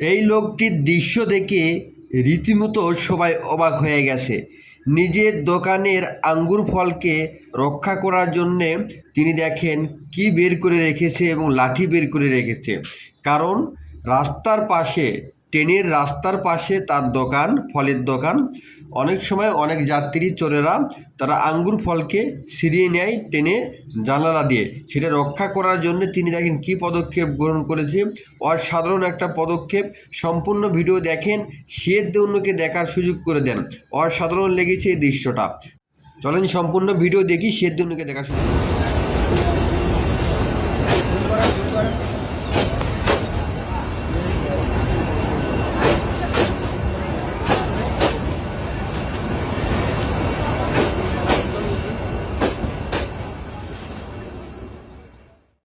এই লোকটির দৃশ্য দেখে রীতিমতো সবাই অবাক হয়ে গেছে। নিজের দোকানের আঙ্গুর ফলকে রক্ষা করার জন্যে তিনি দেখেন কি বের করে রেখেছে এবং লাঠি বের করে রেখেছে। কারণ রাস্তার পাশে ট্রেনের রাস্তার পাশে তার দোকান, ফলের দোকান। অনেক সময় অনেক যাত্রী, চোরেরা তারা আঙ্গুর ফলকে সিরিয়ে নেয় ট্রেনে জানালা দিয়ে। সেটা রক্ষা করার জন্য তিনি দেখেন কী পদক্ষেপ গ্রহণ করেছে। অসাধারণ একটা পদক্ষেপ। সম্পূর্ণ ভিডিও দেখেন সে অন্যকে দেখার সুযোগ করে দেন। অসাধারণ লেগেছে এই দৃশ্যটা। চলেন সম্পূর্ণ ভিডিও দেখি সে অন্যকে দেখার সুযোগ।